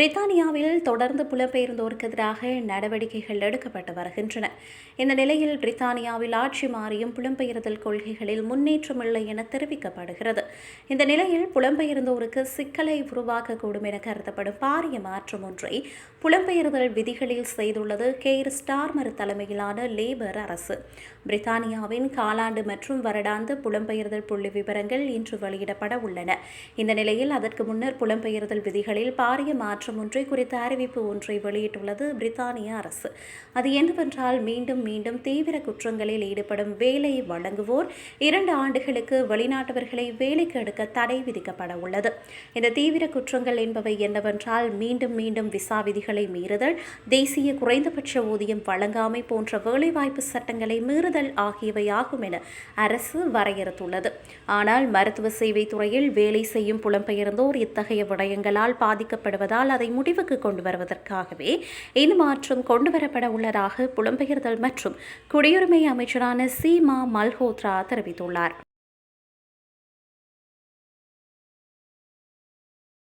பிரித்தானியாவில் தொடர்ந்து புலம்பெயர்ந்தோருக்கு எதிராக நடவடிக்கைகள் எடுக்கப்பட்டு வருகின்றன. இந்த நிலையில் பிரித்தானியாவில் ஆட்சி மாறியும் புலம்பெயர்தல் கொள்கைகளில் முன்னேற்றமில்லை என தெரிவிக்கப்படுகிறது. இந்த நிலையில் புலம்பெயர்ந்தோருக்கு சிக்கலை உருவாக்கக்கூடும் என கருதப்படும் பாரிய மாற்றம் ஒன்றை புலம்பெயர்தல் விதிகளில் செய்துள்ளது கேர் ஸ்டார்மர் தலைமையிலான லேபர் அரசு. பிரித்தானியாவின் காலாண்டு மற்றும் வருடாந்து புலம்பெயர்தல் புள்ளி விவரங்கள் இன்று வெளியிடப்பட உள்ளன. இந்த நிலையில் அதற்கு முன்னர் புலம்பெயர்தல் விதிகளில் பாரிய மாற்றம் மாற்றம் ஒன்றை குறித்த அறிவிப்பு ஒன்றை வெளியிட்டுள்ளது பிரித்தானிய அரசு. அது என்னவென்றால் மீண்டும் மீண்டும் தீவிர குற்றங்களில் ஈடுபடும் வேலை வழங்குவோர் இரண்டு ஆண்டுகளுக்கு வெளிநாட்டவர்களை வேலைக்கு எடுக்க தடை விதிக்கப்பட உள்ளது. இந்த தீவிர குற்றங்கள் என்பவை என்னவென்றால் மீண்டும் மீண்டும் விசா விதிகளை மீறுதல் தேசிய குறைந்தபட்ச ஊதியம் வழங்காமை போன்ற வேலைவாய்ப்பு சட்டங்களை மீறுதல் ஆகியவை ஆகும் என அரசு வரையறுத்துள்ளது. ஆனால் மருத்துவ சேவை துறையில் வேலை செய்யும் புலம்பெயர்ந்தோர் இத்தகைய விடயங்களால் பாதிக்கப்படுவதால் அதை முடிவுக்கு கொண்டு வருவதற்காகவே இந்த மாற்றம் கொண்டுவரப்பட உள்ளதாக புலம்பெயர்தல் மற்றும் குடியுரிமை அமைச்சரான சீமா மல்ஹோத்ரா தெரிவித்துள்ளார்.